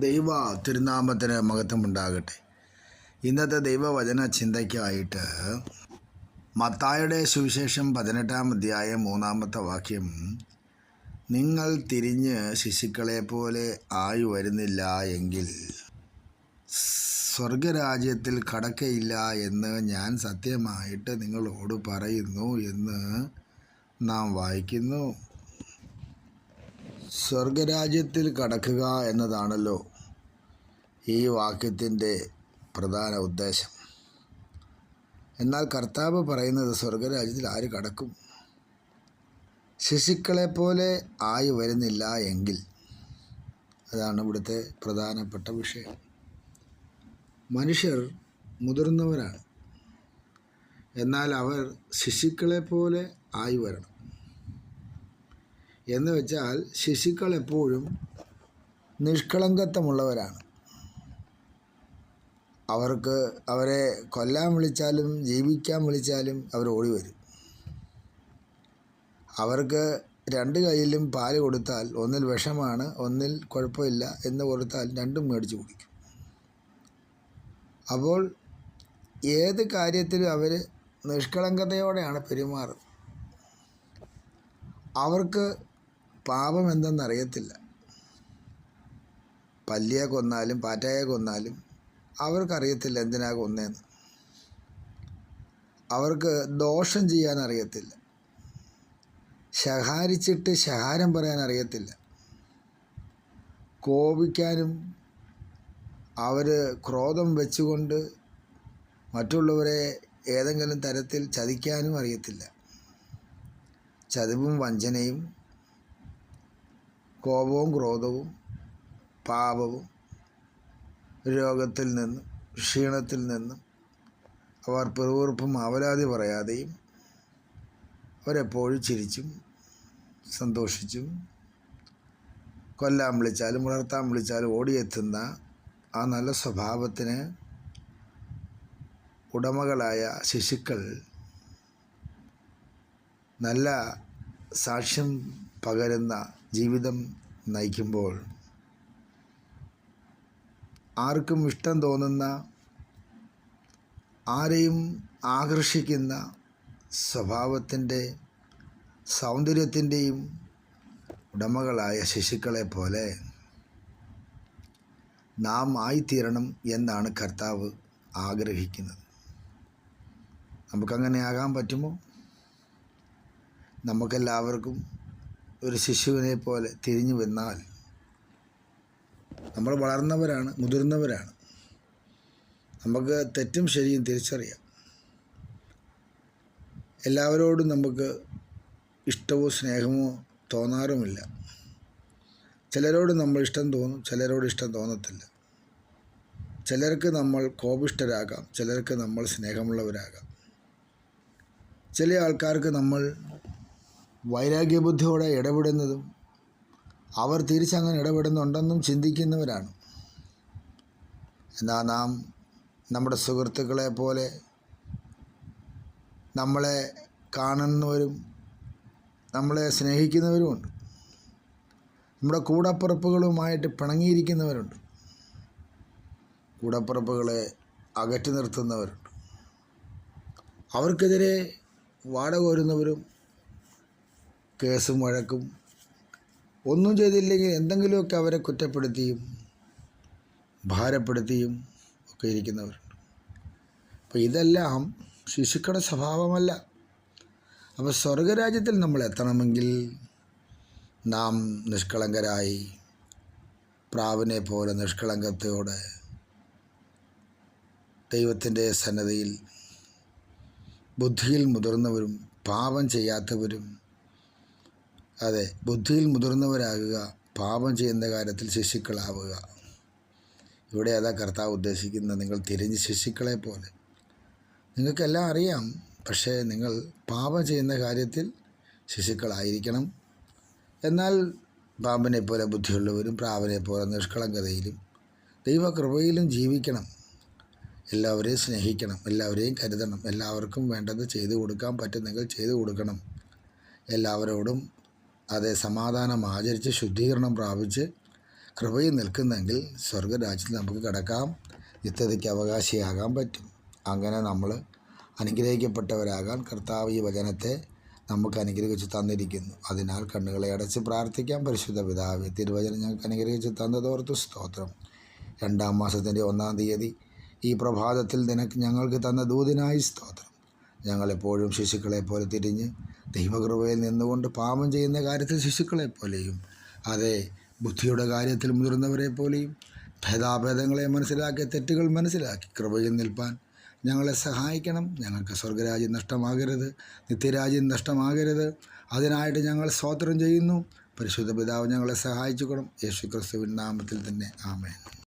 ദൈവ തിരുനാമത്തിന് മഹത്വമുണ്ടാകട്ടെ. ഇന്നത്തെ ദൈവവചന ചിന്തയ്ക്കായിട്ട് മത്തായുടെ സുവിശേഷം പതിനെട്ടാം അധ്യായം മൂന്നാമത്തെ വാക്യം നിങ്ങൾ തിരിഞ്ഞ് ശിശുക്കളെ പോലെ ആയി വരുന്നില്ല എങ്കിൽ സ്വർഗരാജ്യത്തിൽ കടക്കയില്ല എന്ന് ഞാൻ സത്യമായിട്ട് നിങ്ങളോട് പറയുന്നു എന്ന് നാം വായിക്കുന്നു. സ്വർഗരാജ്യത്തിൽ കടക്കുക എന്നതാണല്ലോ ഈ വാക്യത്തിന്റെ പ്രധാന ഉദ്ദേശം. എന്നാൽ കർത്താവ് പറയുന്നത് സ്വർഗരാജ്യത്തിൽ ആര് കടക്കും? ശിശുക്കളെപ്പോലെ ആയി വരുന്നില്ല എങ്കിൽ. അതാണ് ഇവിടുത്തെ പ്രധാനപ്പെട്ട വിഷയം. മനുഷ്യർ മുതിർന്നവരാണ്. എന്നാൽ അവർ ശിശുക്കളെപ്പോലെ ആയി വരണം. എന്ന് വെച്ചാൽ ശിശുക്കൾ എപ്പോഴും നിഷ്കളങ്കത്വമുള്ളവരാണ്. അവർക്ക് അവരെ കൊല്ലാൻ വിളിച്ചാലും ജീവിക്കാൻ വിളിച്ചാലും അവർ ഓടി വരും. അവർക്ക് രണ്ട് കയ്യിലും പാൽ കൊടുത്താൽ ഒന്നിൽ വിഷമാണ് ഒന്നിൽ കുഴപ്പമില്ല എന്ന് കൊടുത്താൽ രണ്ടും മേടിച്ച് കുടിക്കും. അപ്പോൾ ഏത് കാര്യത്തിലും അവർ നിഷ്കളങ്കതയോടെയാണ് പെരുമാറുന്നത്. അവർക്ക് പാപം എന്തെന്നറിയത്തില്ല പല്ലിയെ കൊന്നാലും പാറ്റയെ കൊന്നാലും അവർക്കറിയത്തില്ല എന്തിനാ കൊന്നേന്ന്. അവർക്ക് ദോഷം ചെയ്യാൻ അറിയത്തില്ല ശഹാരിച്ചിട്ട് ശഹാരം പറയാൻ അറിയത്തില്ല കോപിക്കാനും അവർ ക്രോധം വെച്ചുകൊണ്ട് മറ്റുള്ളവരെ ഏതെങ്കിലും തരത്തിൽ ചതിക്കാനും അറിയത്തില്ല. ചതിവും വഞ്ചനയും കോപവും ക്രോധവും പാപവും രോഗത്തിൽ നിന്നും ക്ഷീണത്തിൽ നിന്നും അവർ പിറുവിറുപ്പും അവലാതി പറയാതെയും അവരെപ്പോഴും ചിരിച്ചും സന്തോഷിച്ചും കൊല്ലാൻ വിളിച്ചാലും വളർത്താൻ വിളിച്ചാലും ഓടിയെത്തുന്ന ആ നല്ല സ്വഭാവത്തിന് ഉടമകളായ ശിശുക്കൾ നല്ല സാക്ഷ്യം പകരുന്ന ജീവിതം നയിക്കുമ്പോൾ ആർക്കും ഇഷ്ടം തോന്നുന്ന ആരെയും ആകർഷിക്കുന്ന സ്വഭാവത്തിന്റെ സൗന്ദര്യത്തിന്റെയും ഉടമകളായ ശിശുക്കളെ പോലെ നാം ആയിത്തീരണം എന്നാണ് കർത്താവ് ആഗ്രഹിക്കുന്നത്. നമുക്കങ്ങനെ ആകാൻ പറ്റുമോ? നമുക്കെല്ലാവർക്കും ഒരു ശിശുവിനെ പോലെ തിരിഞ്ഞു വന്നാൽ നമ്മൾ വളർന്നവരാണ് മുതിർന്നവരാണ്. നമുക്ക് തെറ്റും ശരിയും തിരിച്ചറിയാം. എല്ലാവരോടും നമുക്ക് ഇഷ്ടമോ സ്നേഹമോ തോന്നാറുമില്ല. ചിലരോട് നമ്മൾ ഇഷ്ടം തോന്നും ചിലരോട് ഇഷ്ടം തോന്നത്തില്ല. ചിലർക്ക് നമ്മൾ കോപിഷ്ടരാകാം ചിലർക്ക് നമ്മൾ സ്നേഹമുള്ളവരാകാം. ചില ആൾക്കാർക്ക് നമ്മൾ വൈരാഗ്യബുദ്ധിയോടെ ഇടപെടുന്നതും അവർ തിരിച്ചങ്ങനെ ഇടപെടുന്നുണ്ടെന്നും ചിന്തിക്കുന്നവരാണ്. എന്നാൽ നാം നമ്മുടെ സുഹൃത്തുക്കളെ പോലെ നമ്മളെ കാണുന്നവരും നമ്മളെ സ്നേഹിക്കുന്നവരുമുണ്ട്. നമ്മുടെ കൂടപ്പിറപ്പുകളുമായിട്ട് പിണങ്ങിയിരിക്കുന്നവരുണ്ട്. കൂടപ്പിറപ്പുകളെ അകറ്റി നിർത്തുന്നവരുണ്ട്. അവർക്കെതിരെ വാടക വരുന്നവരും കേസും വഴക്കും ഒന്നും ചെയ്തില്ലെങ്കിൽ എന്തെങ്കിലുമൊക്കെ അവരെ കുറ്റപ്പെടുത്തിയും ഭാരപ്പെടുത്തിയും ഒക്കെ ഇരിക്കുന്നവരുണ്ട്. അപ്പോൾ ഇതെല്ലാം ശിശുക്കളുടെ സ്വഭാവമല്ല. അപ്പോൾ സ്വർഗരാജ്യത്തിൽ നമ്മൾ എത്തണമെങ്കിൽ നാം നിഷ്കളങ്കരായി പ്രാവിനെ പോലെ നിഷ്കളങ്കത്തോടെ ദൈവത്തിന്റെ സന്നദ്ധയിൽ ബുദ്ധിയിൽ മുതിർന്നവരും പാപം ചെയ്യാത്തവരും അതെ ബുദ്ധിയിൽ മുതിർന്നവരാകുക പാപം ചെയ്യുന്ന കാര്യത്തിൽ ശിശുക്കളാവുക ഇവിടെ അതാ കർത്താവ് ഉദ്ദേശിക്കുന്നത് നിങ്ങൾ തിരിഞ്ഞ് ശിശുക്കളെ പോലെ. നിങ്ങൾക്കെല്ലാം അറിയാം പക്ഷേ നിങ്ങൾ പാപം ചെയ്യുന്ന കാര്യത്തിൽ ശിശുക്കളായിരിക്കണം എന്നാൽ പാമ്പിനെ പോലെ ബുദ്ധിയുള്ളവരും പ്രാവിനെ പോലെ നിഷ്കളങ്കതയിലും ദൈവകൃപയിലും ജീവിക്കണം. എല്ലാവരെയും സ്നേഹിക്കണം എല്ലാവരെയും കരുതണം എല്ലാവർക്കും വേണ്ടത് ചെയ്തു കൊടുക്കാൻ പറ്റുന്നെങ്കിൽ ചെയ്തു കൊടുക്കണം. എല്ലാവരോടും അതേ സമാധാനം ആചരിച്ച് ശുദ്ധീകരണം പ്രാപിച്ച് കൃപയിൽ നിൽക്കുന്നെങ്കിൽ സ്വർഗരാജ്യത്തിൽ നമുക്ക് കിടക്കാം. നിത്യതയ്ക്ക് അവകാശിയാകാൻ പറ്റും. അങ്ങനെ നമ്മൾ അനുഗ്രഹിക്കപ്പെട്ടവരാകാൻ കർത്താവ് ഈ വചനത്തെ നമുക്ക് അനുഗ്രഹിച്ച് തന്നിരിക്കുന്നു. അതിനാൽ കണ്ണുകളെ അടച്ച് പ്രാർത്ഥിക്കാം. പരിശുദ്ധ പിതാവ് തിരുവചനം ഞങ്ങൾക്ക് അനുഗ്രഹിച്ച് തന്നതോർത്ത് സ്തോത്രം. രണ്ടാം മാസത്തിന്റെ ഒന്നാം തീയതി ഈ പ്രഭാതത്തിൽ നിനക്ക് ഞങ്ങൾക്ക് തന്ന ദൂതിനായി സ്തോത്രം. ഞങ്ങളെപ്പോഴും ശിശുക്കളെ പോലെ തിരിഞ്ഞ് ദൈവകൃപയിൽ നിന്നുകൊണ്ട് പാപം ചെയ്യുന്ന കാര്യത്തിൽ ശിശുക്കളെ പോലെയും അതെ ബുദ്ധിയുടെ കാര്യത്തിൽ മുതിർന്നവരെ പോലെയും ഭേദാഭേദങ്ങളെ മനസ്സിലാക്കി തെറ്റുകൾ മനസ്സിലാക്കി കൃപയിൽ നിൽപ്പാൻ ഞങ്ങളെ സഹായിക്കണം. ഞങ്ങൾക്ക് സ്വർഗരാജ്യം നഷ്ടമാകരുത് നിത്യരാജ്യം നഷ്ടമാകരുത്. അതിനായിട്ട് ഞങ്ങൾ സ്തോത്രം ചെയ്യുന്നു. പരിശുദ്ധ പിതാവ് ഞങ്ങളെ സഹായിച്ചുകൊള്ളും യേശു ക്രിസ്തുവിൻ നാമത്തിൽ തന്നെ. ആമേൻ.